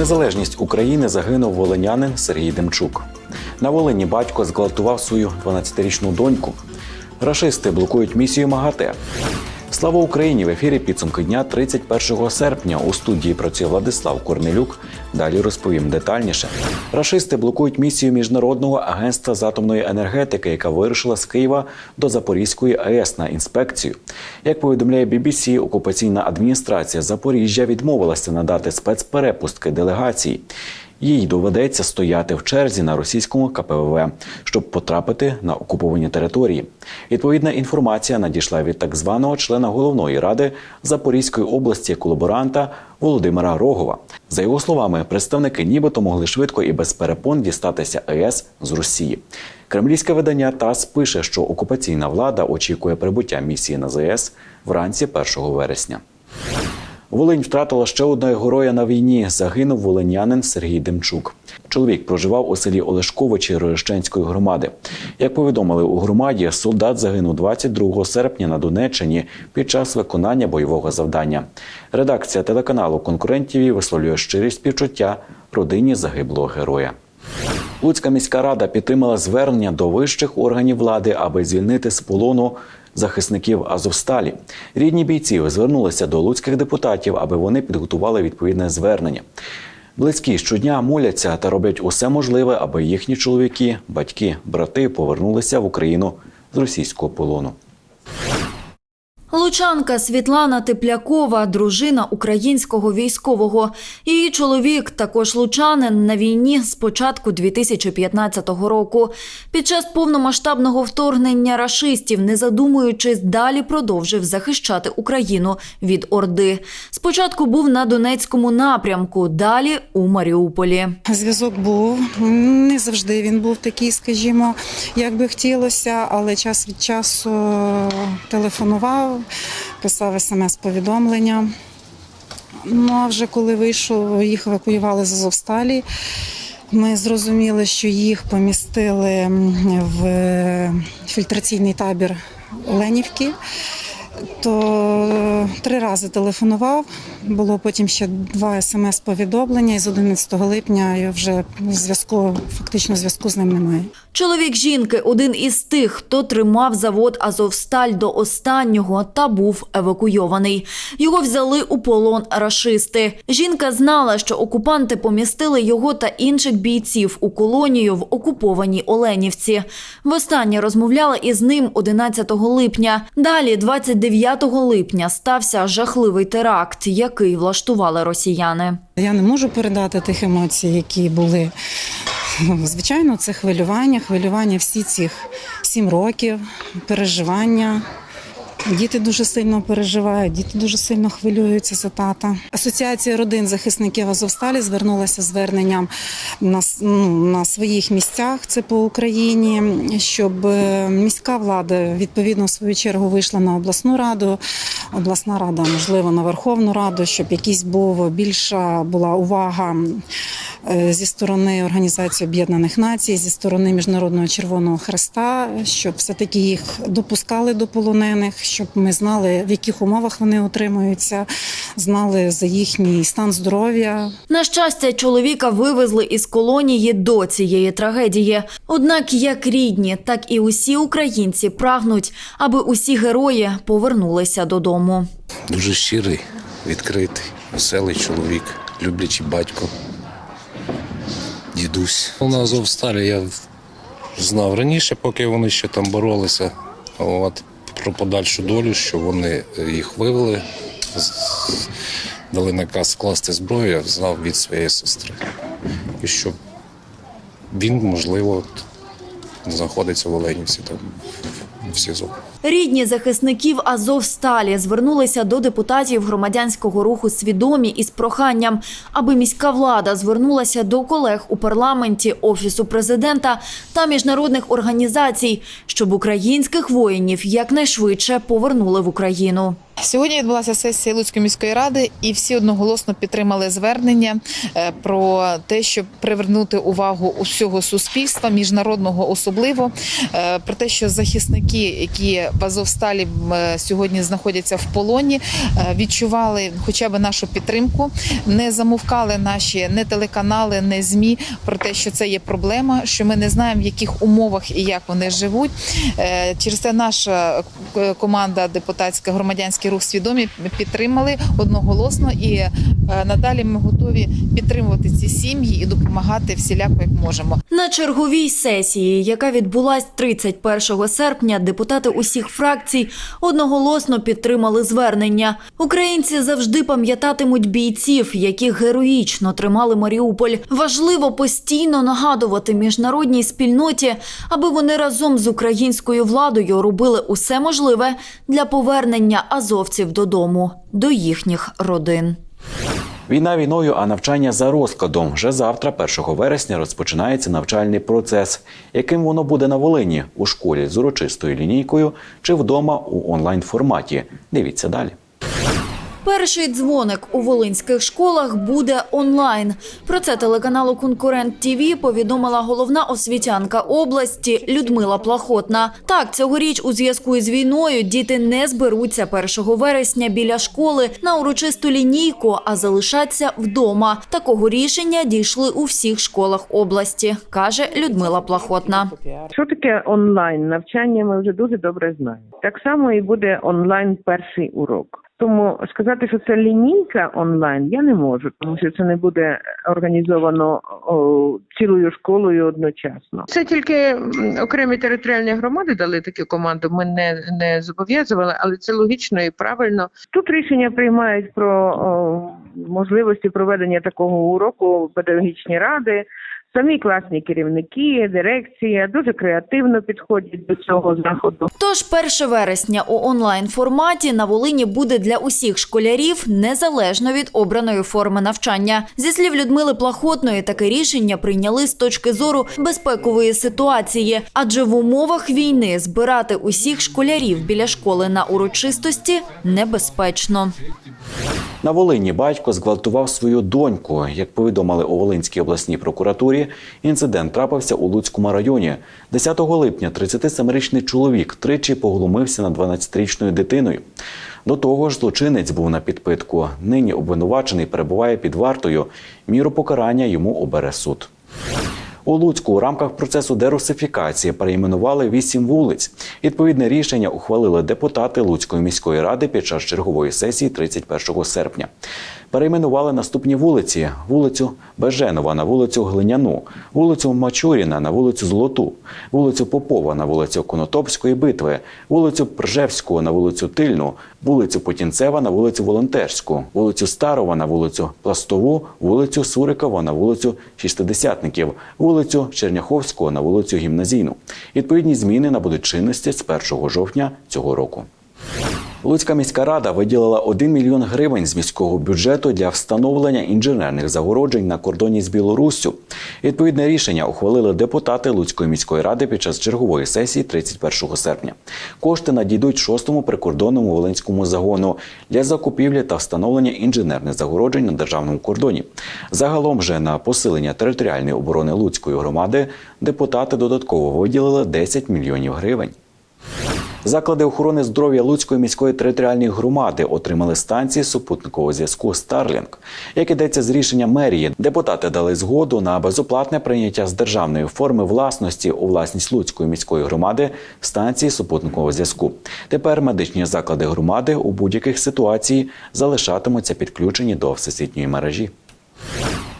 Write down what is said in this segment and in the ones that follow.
За незалежність України загинув волинянин Сергій Демчук. На Волині батько зґвалтував свою 12-річну доньку. Рашисти блокують місію МАГАТЕ. Слава Україні! В ефірі підсумки дня 31 серпня. У студії працює Владислав Корнелюк. Далі розповім детальніше. Рашисти блокують місію міжнародного агентства з атомної енергетики, яка вирушила з Києва до Запорізької АЕС на інспекцію. Як повідомляє BBC, окупаційна адміністрація Запоріжжя відмовилася надати спецперепустки делегації. Їй доведеться стояти в черзі на російському КПВВ, щоб потрапити на окуповані території. Відповідна інформація надійшла від так званого члена головної ради Запорізької області колаборанта Володимира Рогова. За його словами, представники нібито могли швидко і без перепон дістатися АЕС з Росії. Кремлівське видання ТАСС пише, що окупаційна влада очікує прибуття місії на ЗАЕС вранці 1 вересня. Волинь втратила ще одного героя на війні. Загинув волинянин Сергій Демчук. Чоловік проживав у селі Олешковичі Рожищенської громади. Як повідомили у громаді, солдат загинув 22 серпня на Донеччині під час виконання бойового завдання. Редакція телеканалу конкурентів висловлює щирі співчуття родині загиблого героя. Луцька міська рада підтримала звернення до вищих органів влади, аби звільнити з полону захисників Азовсталі. Рідні бійців звернулися до луцьких депутатів, аби вони підготували відповідне звернення. Близькі щодня моляться та роблять усе можливе, аби їхні чоловіки, батьки, брати повернулися в Україну з російського полону. Лучанка Світлана Теплякова, дружина українського військового. Її чоловік, також лучанин, на війні з початку 2015 року. Під час повномасштабного вторгнення рашистів, не задумуючись, далі продовжив захищати Україну від Орди. Спочатку був на Донецькому напрямку, далі у Маріуполі. Зв'язок був не завжди він був такий, скажімо, як би хотілося, але час від часу телефонував, писав смс-повідомлення. Ну а вже коли вийшов, їх евакуювали з Азовсталі. Ми зрозуміли, що їх помістили в фільтраційний табір Оленівки. То три рази телефонував. Було потім ще два смс-повідомлення, і з 11 липня я вже зв'язку, фактично зв'язку з ним немає. Чоловік жінки один із тих, хто тримав завод Азовсталь до останнього та був евакуйований. Його взяли у полон рашисти. Жінка знала, що окупанти помістили його та інших бійців у колонію в окупованій Оленівці. Востаннє розмовляла із ним 11 липня. Далі, 29 липня, стався жахливий теракт, який влаштували росіяни. Я не можу передати тих емоцій, які були. Звичайно, це хвилювання, хвилювання всі цих сім років, переживання. Діти дуже сильно переживають, діти дуже сильно хвилюються за тата. Асоціація родин захисників Азовсталі звернулася зверненням на, ну, на своїх місцях. Це по Україні, щоб е, міська влада відповідно в свою чергу вийшла на обласну раду. Обласна рада, можливо, на Верховну Раду, щоб якийсь був більша була увага е, зі сторони Організації Об'єднаних Націй, зі сторони Міжнародного Червоного Хреста, щоб все-таки їх допускали до полонених, щоб ми знали, в яких умовах вони утримуються, знали за їхній стан здоров'я. На щастя, чоловіка вивезли із колонії до цієї трагедії. Однак, як рідні, так і усі українці прагнуть, аби усі герої повернулися додому. Дуже щирий, відкритий, веселий чоловік, люблячий батько, дідусь. Ну, На Азовсталі я знав раніше, поки вони ще там боролися. От, про подальшу долю, що вони їх вивели, дали наказ скласти зброю, я знав від своєї сестри. І що він, можливо, знаходиться в Оленівці там в СІЗО. Рідні захисників Азовсталі звернулися до депутатів громадянського руху свідомі із проханням, аби міська влада звернулася до колег у парламенті, офісу президента та міжнародних організацій, щоб українських воїнів якнайшвидше повернули в Україну. Сьогодні відбулася сесія Луцької міської ради, і всі одноголосно підтримали звернення е, про те, щоб привернути увагу усього суспільства, міжнародного особливо, е, про те, що захисники, які в Азовсталі е, сьогодні знаходяться в полоні, відчували хоча б нашу підтримку, не замовкали наші не телеканали, не змі про те, що це є проблема, що ми не знаємо, в яких умовах і як вони живуть. Через це наша команда депутатська рух свідомі підтримали одноголосно і е, надалі ми готові підтримувати ці сім'ї і допомагати всіляко як можемо. На черговій сесії, яка відбулась 31 серпня, депутати усіх фракцій одноголосно підтримали звернення. Українці завжди пам'ятатимуть бійців, яких героїчно тримали Маріуполь. Важливо постійно нагадувати міжнародній спільноті, аби вони разом з українською владою робили усе можливе для повернення азовців додому, до їхніх родин. Війна війною, а навчання за розкладом. Вже завтра, 1 вересня, розпочинається навчальний процес. Яким воно буде на Волині у школі з урочистою лінійкою чи вдома у онлайн форматі? Дивіться далі. Перший дзвоник у волинських школах буде онлайн. Про це телеканалу Конкурент ТІВІ повідомила головна освітянка області Людмила Плахотна. Так, цьогоріч у зв'язку із війною діти не зберуться 1 вересня біля школи на урочисту лінійку, а залишаться вдома. Такого рішення дійшли у всіх школах області, каже Людмила Плахотна. Що таке онлайн навчання? Ми вже дуже добре знаємо. Так само і буде онлайн перший урок. Тому сказати, що це лінійка онлайн, я не можу, тому що це не буде організовано о, цілою школою одночасно. Це тільки окремі територіальні громади дали таку команду. Ми не, не зобов'язували, але це логічно і правильно. Тут рішення приймають про о, можливості проведення такого уроку педагогічні ради. Самі класні керівники, дирекція дуже креативно підходять до цього заходу. Тож 1 вересня у онлайн форматі на Волині буде для усіх школярів незалежно від обраної форми навчання. Зі слів Людмили Плахотної, таке рішення прийняли з точки зору безпекової ситуації, адже в умовах війни збирати усіх школярів біля школи на урочистості небезпечно. На Волині батько зґвалтував свою доньку. Як повідомили у Волинській обласній прокуратурі, інцидент трапився у Луцькому районі. 10 липня 37-річний чоловік тричі поглумився над 12-річною дитиною. До того ж, злочинець був на підпитку. Нині обвинувачений перебуває під вартою. Міру покарання йому обере суд. У Луцьку у рамках процесу дерусифікації перейменували вісім вулиць. Відповідне рішення ухвалили депутати Луцької міської ради під час чергової сесії 31 серпня. Перейменували наступні вулиці: вулицю Беженова на вулицю Глиняну, вулицю Мачуріна на вулицю Золоту, вулицю Попова на вулицю Конотопської битви, вулицю Пржевського на вулицю Тильну, вулицю Потінцева на вулицю Волонтерську, вулицю Старова на вулицю Пластову, вулицю Сурикова на вулицю Шістидесятників, вулицю Черняховського на вулицю Гімназійну. Відповідні зміни набудуть чинності з 1 жовтня цього року. Луцька міська рада виділила 1 мільйон гривень з міського бюджету для встановлення інженерних загороджень на кордоні з Білоруссю. Відповідне рішення ухвалили депутати Луцької міської ради під час чергової сесії 31 серпня. Кошти надійдуть шостому прикордонному волинському загону для закупівлі та встановлення інженерних загороджень на державному кордоні. Загалом же на посилення територіальної оборони Луцької громади депутати додатково виділили 10 мільйонів гривень. Заклади охорони здоров'я Луцької міської територіальної громади отримали станції супутникового зв'язку Starlink. Як ідеться з рішення мерії, депутати дали згоду на безоплатне прийняття з державної форми власності у власність Луцької міської громади станції супутникового зв'язку. Тепер медичні заклади громади у будь-яких ситуації залишатимуться підключені до всесвітньої мережі.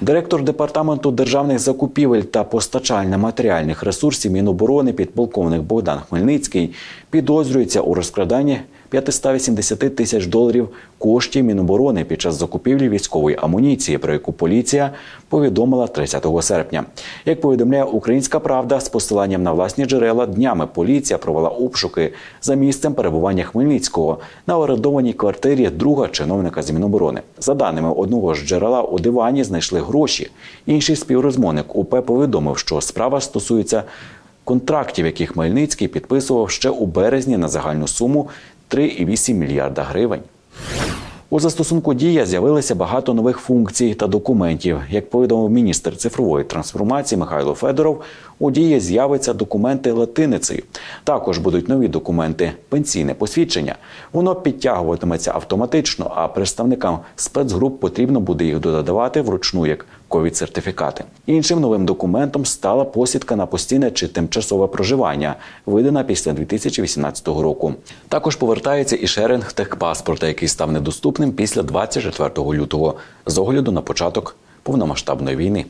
Директор департаменту державних закупівель та постачання матеріальних ресурсів Міноборони підполковник Богдан Хмельницький підозрюється у розкраданні 580 тисяч доларів коштів Міноборони під час закупівлі військової амуніції, про яку поліція повідомила 30 серпня. Як повідомляє Українська Правда, з посиланням на власні джерела днями поліція провела обшуки за місцем перебування Хмельницького на орендованій квартирі друга чиновника з Міноборони. За даними одного з джерела у дивані знайшли гроші. Інший співрозмовник УП повідомив, що справа стосується контрактів, які Хмельницький підписував ще у березні на загальну суму 3,8 мільярда гривень. У застосунку Дія з'явилося багато нових функцій та документів. Як повідомив міністр цифрової трансформації Михайло Федоров, у дії з'являться документи латиницею. Також будуть нові документи, пенсійне посвідчення. Воно підтягуватиметься автоматично, а представникам спецгруп потрібно буде їх додавати вручну як ковід-сертифікати. Іншим новим документом стала посвідка на постійне чи тимчасове проживання, видана після 2018 року. Також повертається і шеринг техпаспорта, який став недоступним після 24 лютого з огляду на початок повномасштабної війни.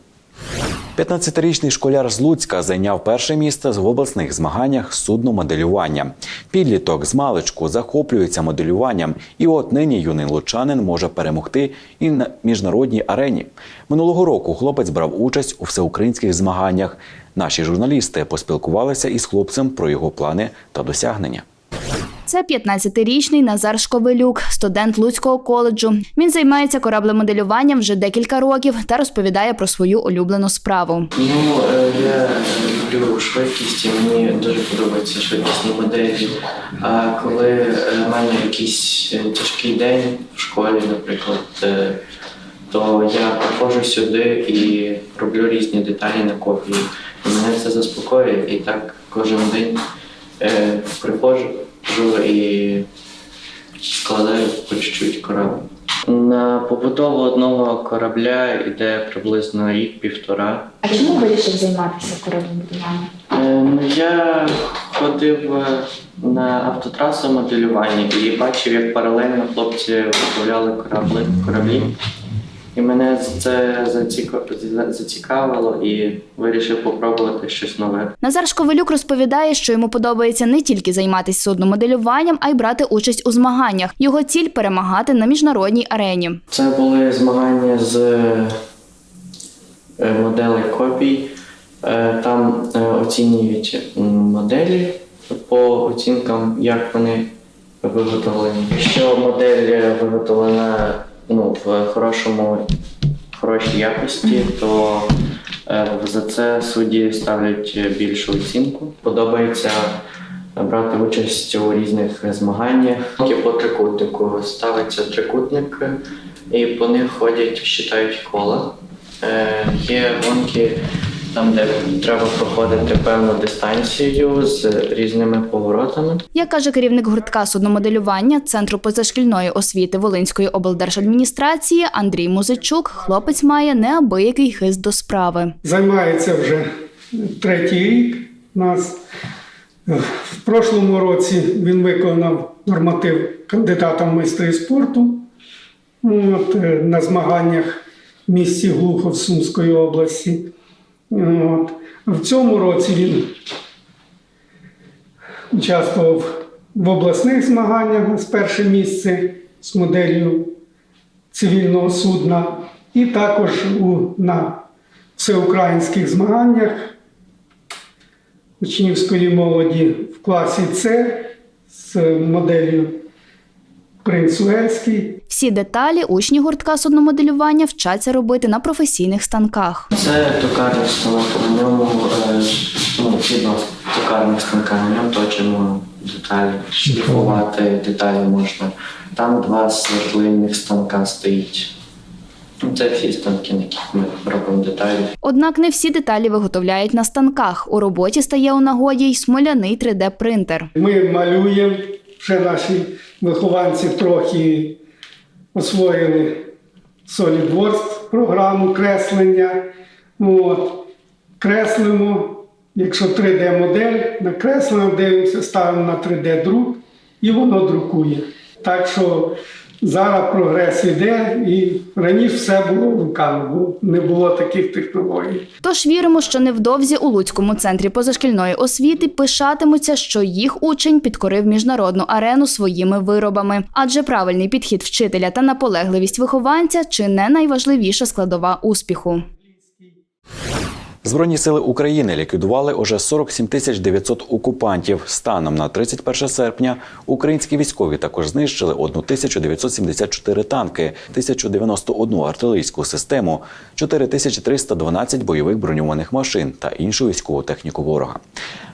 15-річний школяр з Луцька зайняв перше місце в обласних змаганнях судномоделювання. Підліток з маличку захоплюється моделюванням, і от нині юний лучанин може перемогти і на міжнародній арені. Минулого року хлопець брав участь у всеукраїнських змаганнях. Наші журналісти поспілкувалися із хлопцем про його плани та досягнення. Це 15-річний Назар Шковелюк, студент Луцького коледжу. Він займається кораблемоделюванням вже декілька років та розповідає про свою улюблену справу. Ну, е, я люблю швидкість, і мені дуже подобаються швидкісні моделі. А коли е, в мене якийсь е, тяжкий день в школі, наприклад, е, то я приходжу сюди і роблю різні деталі на копії. І мене це заспокоює, і так кожен день е, приходжу і складаю по чуть-чуть корабль. На побудову одного корабля йде приблизно рік-півтора. А чому вирішив займатися кораблемоделюванням? Е, Ну, я ходив е, на автотрасу моделювання і бачив, як паралельно хлопці виготовляли кораблі. І мене це заціка- зацікавило і вирішив попробувати щось нове. Назар Шковелюк розповідає, що йому подобається не тільки займатися судномоделюванням, а й брати участь у змаганнях. Його ціль перемагати на міжнародній арені. Це були змагання з е, моделей копій. Е, Там е, оцінюють моделі по оцінкам, як вони виготовлені. Якщо модель виготовлена ну, в хорошому, хорошій якості, то е, за це судді ставлять більшу оцінку. Подобається брати участь у різних змаганнях. По трикутнику ставиться трикутник, і по них ходять, вважають кола. Е, є гонки там, де треба проходити певну дистанцію з різними поворотами. Як каже керівник гуртка судномоделювання Центру позашкільної освіти Волинської облдержадміністрації Андрій Музичук, хлопець має неабиякий хист до справи. займається вже третій рік нас. В прошлому році він виконав норматив кандидата в майстри спорту от, е, на змаганнях в місті Глухов Сумської області. От. В цьому році він участвував в обласних змаганнях з перше місце з моделлю цивільного судна, і також у, на всеукраїнських змаганнях учнівської молоді в класі С з моделлю Принц Уельський. Всі деталі учні гуртка судномоделювання вчаться робити на професійних станках. Це токарний станок, на ньому е, ну, згідно з токарним станка, на ньому точимо деталі, шліфувати деталі можна. Там два свердлинних станка стоїть. Це всі станки, на яких ми робимо деталі. Однак не всі деталі виготовляють на станках. У роботі стає у нагоді й смоляний 3D-принтер. Ми малюємо, вже наші вихованці трохи освоїли SolidWorks програму креслення. От. Креслимо, якщо 3D-модель, накреслимо, дивимося, ставимо на 3D-друк і воно друкує. Так що зараз прогрес іде, і раніше все було руками, бо не було таких технологій. Тож віримо, що невдовзі у Луцькому центрі позашкільної освіти пишатимуться, що їх учень підкорив міжнародну арену своїми виробами. Адже правильний підхід вчителя та наполегливість вихованця чи не найважливіша складова успіху. Збройні сили України ліквідували уже 47 тисяч 900 окупантів. Станом на 31 серпня українські військові також знищили 1974 танки, 1091 артилерійську систему, 4312 бойових броньованих машин та іншу військову техніку ворога.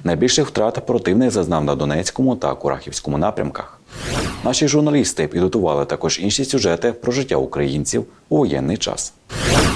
Найбільших втрат противник зазнав на Донецькому та Курахівському напрямках. Наші журналісти підготували також інші сюжети про життя українців у воєнний час.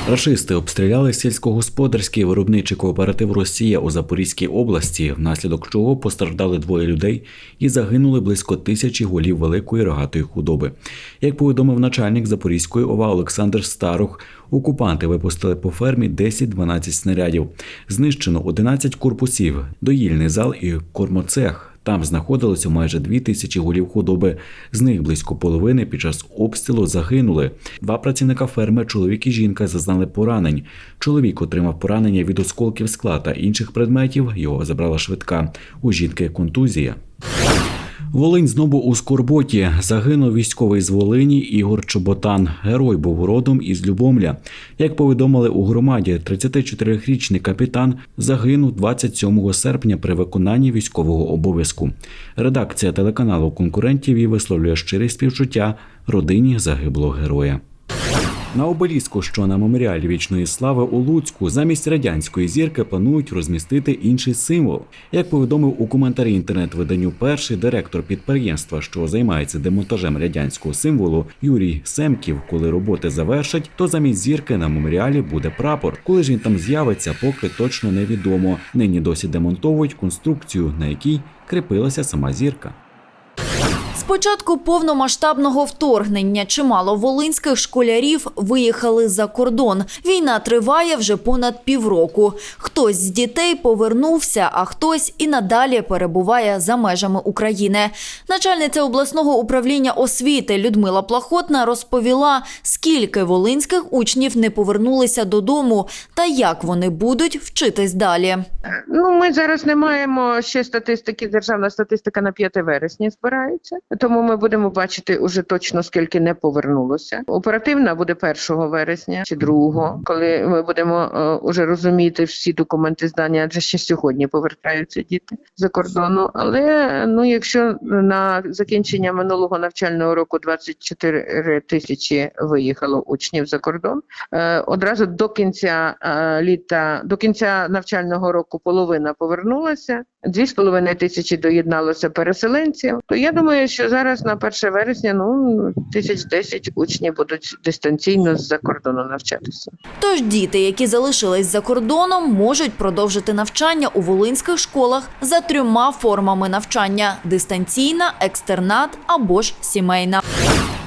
Рашисти обстріляли сільськогосподарський виробничий кооператив Росія у Запорізькій області, внаслідок чого постраждали двоє людей і загинули близько тисячі голів великої рогатої худоби. Як повідомив начальник Запорізької ОВА Олександр Старух, окупанти випустили по фермі 10-12 снарядів. Знищено 11 корпусів, доїльний зал і кормоцех. Там знаходилося майже дві тисячі голів худоби. З них близько половини під час обстрілу загинули. Два працівника ферми, чоловік і жінка, зазнали поранень. Чоловік отримав поранення від осколків скла та інших предметів. Його забрала швидка. У жінки контузія. Волинь знову у скорботі. Загинув військовий з Волині Ігор Чоботан. Герой був родом із Любомля. Як повідомили у громаді, 34-річний капітан загинув 27 серпня при виконанні військового обов'язку. Редакція телеканалу конкурентів і висловлює щирі співчуття родині загиблого героя. На обеліску, що на меморіалі вічної слави у Луцьку, замість радянської зірки планують розмістити інший символ. Як повідомив у коментарі інтернет-виданню перший директор підприємства, що займається демонтажем радянського символу, Юрій Семків, коли роботи завершать, то замість зірки на меморіалі буде прапор. Коли ж він там з'явиться, поки точно невідомо. Нині досі демонтовують конструкцію, на якій кріпилася сама зірка. Початку повномасштабного вторгнення чимало волинських школярів виїхали за кордон. Війна триває вже понад півроку. Хтось з дітей повернувся, а хтось і надалі перебуває за межами України. Начальниця обласного управління освіти Людмила Плахотна розповіла, скільки волинських учнів не повернулися додому та як вони будуть вчитись далі. Ну, ми зараз не маємо ще статистики. Державна статистика на 5 вересня збирається, тому ми будемо бачити уже точно скільки не повернулося. Оперативна буде 1 вересня чи 2, коли ми будемо е, уже розуміти всі документи здання, адже ще сьогодні повертаються діти за кордону. Але ну, якщо на закінчення минулого навчального року 24 тисячі виїхало учнів за кордон, е, одразу до кінця е, літа, до кінця навчального року половина повернулася, дві з половиною тисячі доєдналося переселенців. То я думаю, що зараз на 1 вересня ну тисяч десять учнів будуть дистанційно з-за кордону навчатися. Тож діти, які залишились за кордоном, можуть продовжити навчання у волинських школах за трьома формами навчання: дистанційна, екстернат або ж сімейна.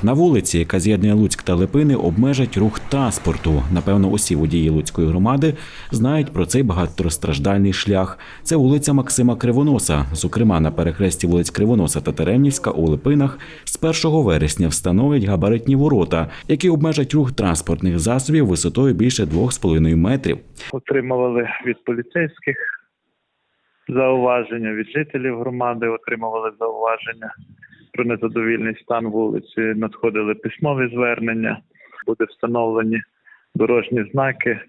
На вулиці, яка з'єднує Луцьк та Липини, обмежать рух транспорту. Напевно, усі водії Луцької громади знають про цей багатостраждальний шлях. Це вулиця Максима Кривоноса. Зокрема, на перехресті вулиць Кривоноса та Теремнівська у Липинах з 1 вересня встановлять габаритні ворота, які обмежать рух транспортних засобів висотою більше 2,5 метрів. отримували від поліцейських зауваження, від жителів громади отримували зауваження про незадовільний стан вулиці. Надходили письмові звернення, буде встановлені дорожні знаки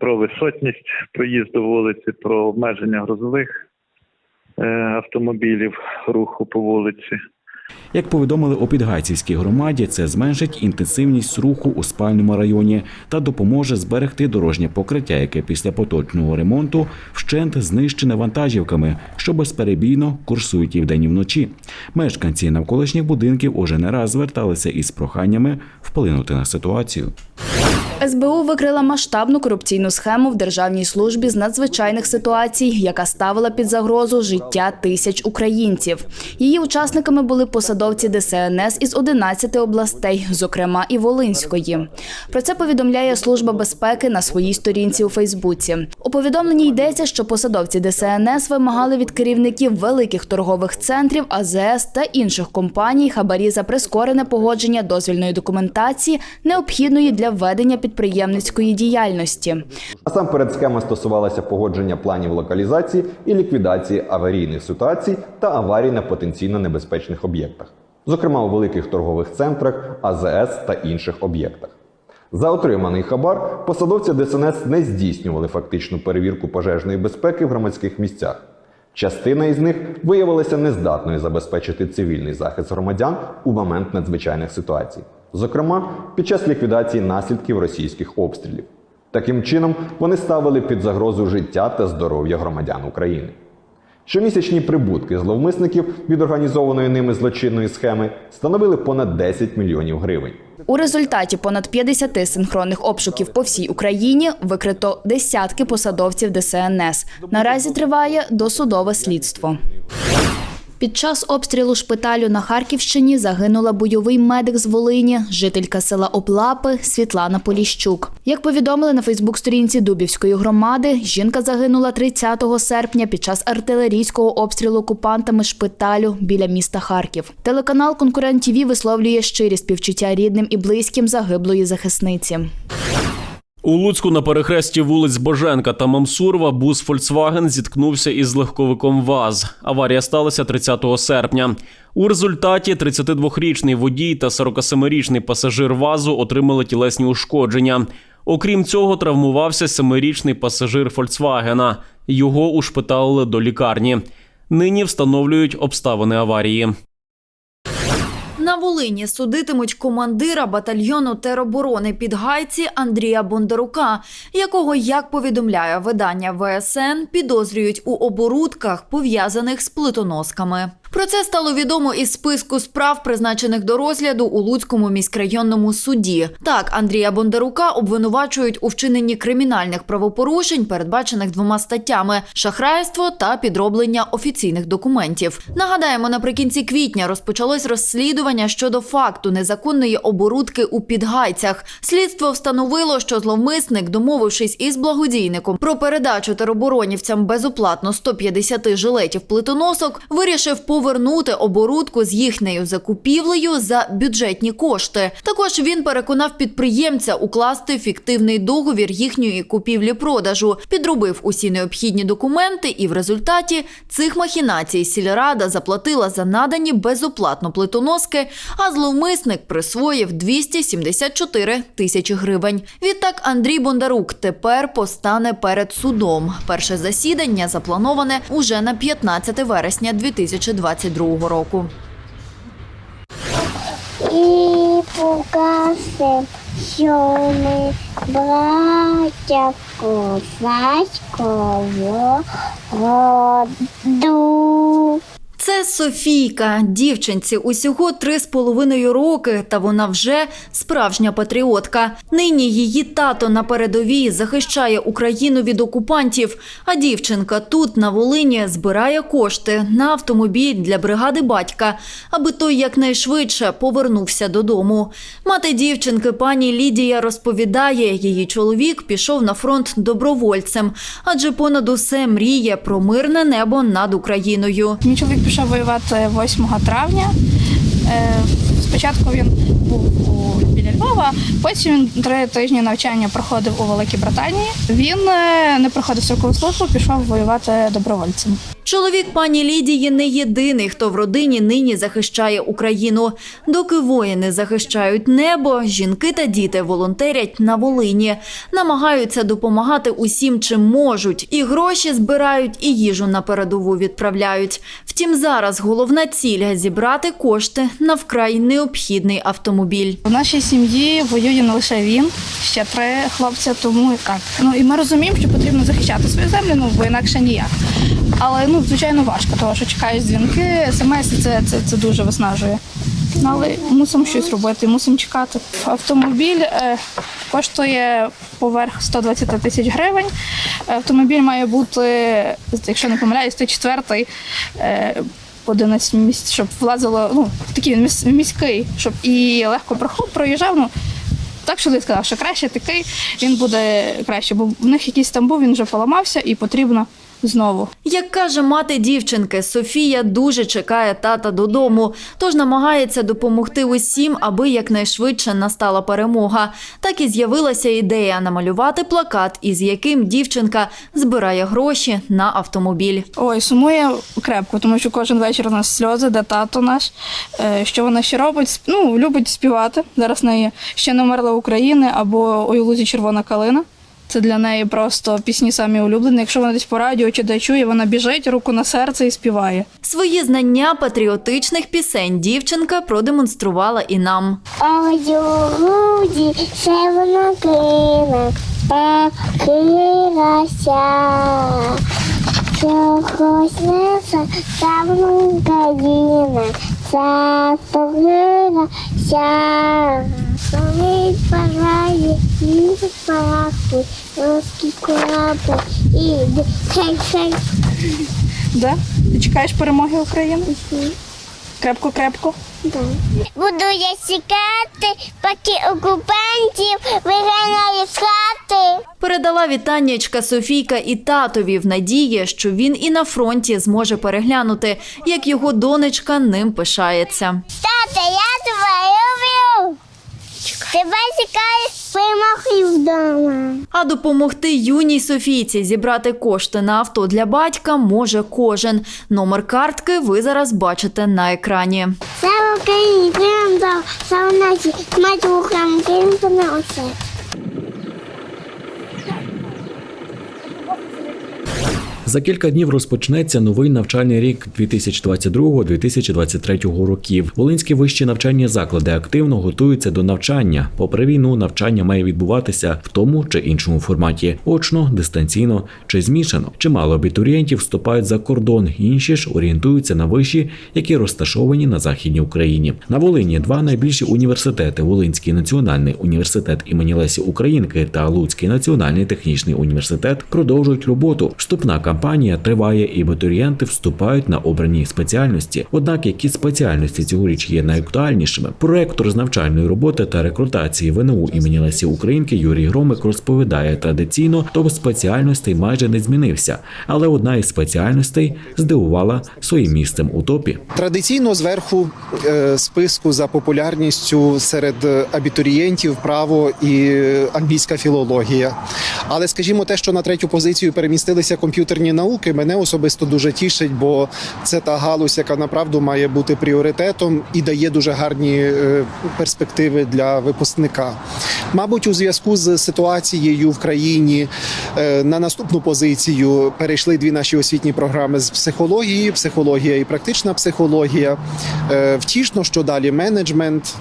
про висотність проїзду вулиці, про обмеження грузових е, автомобілів руху по вулиці. Як повідомили у Підгайцівській громаді, це зменшить інтенсивність руху у спальному районі та допоможе зберегти дорожнє покриття, яке після поточного ремонту вщент знищене вантажівками, що безперебійно курсують і вдень і вночі. Мешканці навколишніх будинків уже не раз зверталися із проханнями вплинути на ситуацію. СБУ викрила масштабну корупційну схему в Державній службі з надзвичайних ситуацій, яка ставила під загрозу життя тисяч українців. Її учасниками були посадовці ДСНС із 11 областей, зокрема і Волинської. Про це повідомляє Служба безпеки на своїй сторінці у Фейсбуці. У повідомленні йдеться, що посадовці ДСНС вимагали від керівників великих торгових центрів, АЗС та інших компаній хабарі за прискорене погодження дозвільної документації, необхідної для введення підприємницької діяльності. Насамперед схема стосувалася погодження планів локалізації і ліквідації аварійних ситуацій та аварій на потенційно небезпечних об'єктах, зокрема у великих торгових центрах, АЗС та інших об'єктах. За отриманий хабар посадовці ДСНС не здійснювали фактичну перевірку пожежної безпеки в громадських місцях. Частина із них виявилася нездатною забезпечити цивільний захист громадян у момент надзвичайних ситуацій, зокрема під час ліквідації наслідків російських обстрілів. Таким чином, вони ставили під загрозу життя та здоров'я громадян України. Щомісячні прибутки зловмисників від організованої ними злочинної схеми становили понад 10 мільйонів гривень. У результаті понад 50 синхронних обшуків по всій Україні викрито десятки посадовців ДСНС. Наразі триває досудове слідство. Під час обстрілу шпиталю на Харківщині загинула бойовий медик з Волині, жителька села Оплапи Світлана Поліщук. Як повідомили на Фейсбук-сторінці Дубівської громади, жінка загинула 30 серпня під час артилерійського обстрілу окупантами шпиталю біля міста Харків. Телеканал Конкурент ТІВІ висловлює щирі співчуття рідним і близьким загиблої захисниці. У Луцьку на перехресті вулиць Боженка та Мамсурова бус Фольксваген зіткнувся із легковиком ВАЗ. Аварія сталася 30 серпня. У результаті 32-річний водій та 47-річний пасажир ВАЗу отримали тілесні ушкодження. Окрім цього, травмувався 7-річний пасажир Фольксвагена. Його ушпиталили до лікарні. Нині встановлюють обставини аварії. Волині судитимуть командира батальйону тероборони під гайці Андрія Бондарука, якого, як повідомляє видання ВСН, підозрюють у оборудках, пов'язаних з плитоносками. Про це стало відомо із списку справ, призначених до розгляду у Луцькому міськрайонному суді. Так, Андрія Бондарука обвинувачують у вчиненні кримінальних правопорушень, передбачених двома статтями: шахрайство та підроблення офіційних документів. Нагадаємо, наприкінці квітня розпочалось розслідування щодо факту незаконної оборудки у підгайцях. Слідство встановило, що зловмисник, домовившись із благодійником про передачу тероборонівцям безоплатно 150 жилетів плитоносок, вирішив повернути оборудку з їхньою закупівлею за бюджетні кошти. Також він переконав підприємця укласти фіктивний договір їхньої купівлі-продажу, підробив усі необхідні документи, і в результаті цих махінацій сільрада заплатила за надані безоплатно плитоноски, а зловмисник присвоїв 274 тисячі гривень. Відтак Андрій Бондарук тепер постане перед судом. Перше засідання заплановане уже на 15 вересня 2022 року. І покажем, що ми браття козацького роду. Це Софійка, дівчинці усього три з половиною роки, та вона вже справжня патріотка. Нині її тато на передовій захищає Україну від окупантів. А дівчинка тут на Волині збирає кошти на автомобіль для бригади батька, аби той якнайшвидше повернувся додому. Мати дівчинки, пані Лідія, розповідає, її чоловік пішов на фронт добровольцем, адже понад усе мріє про мирне небо над Україною. Мій чоловік пішов воювати 8 травня. Е, Спочатку він був у Львова, потім він три тижні навчання проходив у Великій Британії. Він е, не проходив строкову службу, пішов воювати добровольцем. Чоловік пані Лідії не єдиний, хто в родині нині захищає Україну. Доки воїни захищають небо, жінки та діти волонтерять на Волині, намагаються допомагати усім, чим можуть, і гроші збирають, і їжу на передову відправляють. Втім, зараз головна ціль зібрати кошти на вкрай необхідний автомобіль. У нашій сім'ї воює не лише він, ще три хлопця, тому і. Ну і ми розуміємо, що потрібно захищати свою землю, ну бо інакше ніяк. Але ну звичайно важко, тому що чекають дзвінки, смс це, це, це дуже виснажує. Ну, Але мусимо щось робити, мусимо чекати. Автомобіль е, коштує поверх 120 тисяч гривень. Автомобіль має бути, якщо не помиляюсь, 104 е, 11 місць, щоб влазило, ну, такий міс- міський, щоб і легко проїжджав. Ну, так що сказав, що краще такий, він буде краще, бо в них якийсь там був, він вже поламався і потрібно знову. Як каже мати дівчинки, Софія дуже чекає тата додому, тож намагається допомогти усім, аби якнайшвидше настала перемога. Так і з'явилася ідея намалювати плакат, із яким дівчинка збирає гроші на автомобіль. Ой, сумує крепко, тому що кожен вечір у нас сльози, де тато наш. Е, Що вона ще робить? Ну, любить співати. Зараз в неї ще не вмерла України або «Ой, у лузі червона калина. Це для неї просто пісні самі улюблені. Якщо вона десь по радіо чи де чує, вона біжить, руку на серце і співає. Свої знання патріотичних пісень дівчинка продемонструвала і нам. Ой, у груді вона кина, похилася. Чого сниться славна Україна, заслужила ся. Сонить бажає і парахуй, русський корабль, і хей, хей. Да? Ти чекаєш перемоги України? Крепко, крепко. Буду я чекати, поки окупантів виганяє з хати. Передала вітаннячка Софійка і татові в надії, що він і на фронті зможе переглянути, як його донечка ним пишається. Тата, я тебе люблю. Тебе чекає перемоги вдома. А допомогти юній Софійці зібрати кошти на авто для батька може кожен. Номер картки ви зараз бачите на екрані. Слава Україні, слава нації, мать руками, крім За кілька днів розпочнеться новий навчальний рік 2022-2023 років. Волинські вищі навчальні заклади активно готуються до навчання. Попри війну, навчання має відбуватися в тому чи іншому форматі: очно, дистанційно чи змішано. Чимало абітурієнтів вступають за кордон, інші ж орієнтуються на виші, які розташовані на західній Україні. На Волині два найбільші університети: Волинський національний університет імені Лесі Українки та Луцький національний технічний університет продовжують роботу. Вступна кампанія триває, і абітурієнти вступають на обрані спеціальності. Однак, які спеціальності цьогоріч є найактуальнішими? Проректор з навчальної роботи та рекрутації ВНУ імені Лесі Українки Юрій Громик розповідає традиційно, топ спеціальностей майже не змінився, але одна із спеціальностей здивувала своїм місцем у топі. Традиційно зверху е, списку за популярністю серед е, абітурієнтів право і е, англійська філологія. Але скажімо, те, що на третю позицію перемістилися комп'ютерні науки, мене особисто дуже тішить, бо це та галузь, яка направду має бути пріоритетом і дає дуже гарні е, перспективи для випускника. Мабуть, у зв'язку з ситуацією в країні е, на наступну позицію перейшли дві наші освітні програми з психології, психологія і практична психологія. Е, Втішно, що далі менеджмент.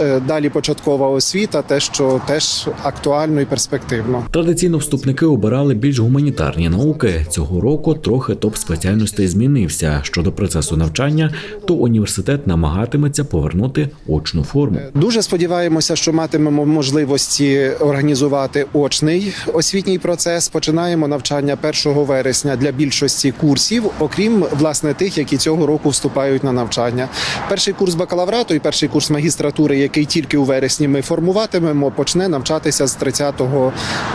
Е, Далі початкова освіта, те, що теж актуально і перспективно. Традиційно вступники обирали більш гуманітарні науки. Цього року трохи топ спеціальностей змінився. Щодо процесу навчання, то університет намагатиметься повернути очну форму. Дуже сподіваємося, що матимемо можливості організувати очний освітній процес. Починаємо навчання 1 вересня для більшості курсів, окрім власне тих, які цього року вступають на навчання. Перший курс бакалаврату і перший курс магістратури, який тільки у вересні ми формуватимемо, почне навчатися з 30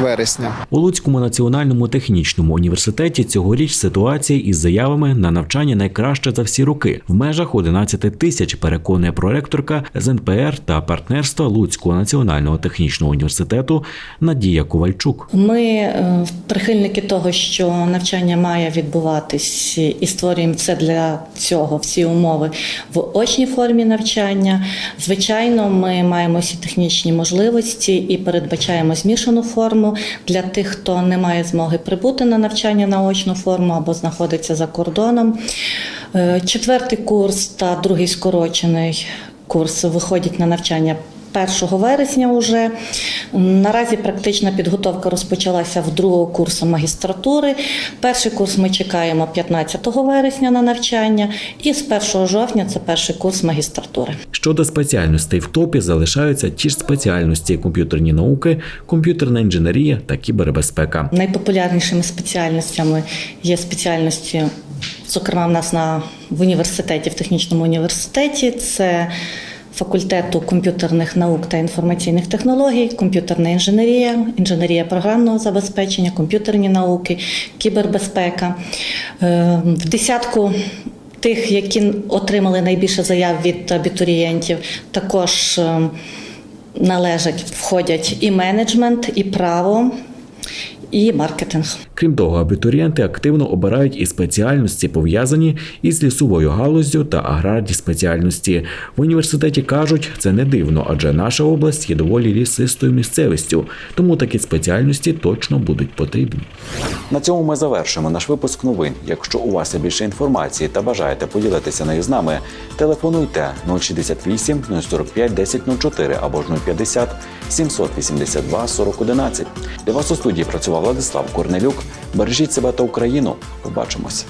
вересня. У Луцькому національному технічному університеті цьогоріч ситуація із заявами на навчання найкраща за всі роки. В межах 11 тисяч переконує проректорка з НПР та партнерства Луцького національного технічного університету Надія Ковальчук. Ми е, прихильники того, що навчання має відбуватись, і створюємо це для цього всі умови в очній формі навчання. Звичайно, ми маємо всі технічні можливості і передбачаємо змішану форму для тих, хто не має змоги прибути на навчання на очну форму або знаходиться за кордоном. Е, Четвертий курс та другий скорочений курс виходять на навчання 1 вересня вже. Наразі практична підготовка розпочалася в другого курсу магістратури. Перший курс ми чекаємо 15 вересня на навчання, і з 1 жовтня це перший курс магістратури. Щодо спеціальностей в топі залишаються ті ж спеціальності комп'ютерні науки, комп'ютерна інженерія та кібербезпека. Найпопулярнішими спеціальностями є спеціальності, зокрема, в нас на в університеті, в технічному університеті. Це факультету комп'ютерних наук та інформаційних технологій, комп'ютерна інженерія, інженерія програмного забезпечення, комп'ютерні науки, кібербезпека. Е, В десятку тих, які отримали найбільше заяв від абітурієнтів, також е, належать, входять і менеджмент, і право, і маркетинг. Крім того, абітурієнти активно обирають і спеціальності, пов'язані із лісовою галуздю та аграрні спеціальності. В університеті кажуть, це не дивно, адже наша область є доволі лісистою місцевістю, тому такі спеціальності точно будуть потрібні. На цьому ми завершимо наш випуск новин. Якщо у вас є більше інформації та бажаєте поділитися нею з нами, телефонуйте 068 045 1004 або ж 050 782 4011. Для вас у студії працював Владислав Корнелюк. Бережіть себе та Україну. Побачимось.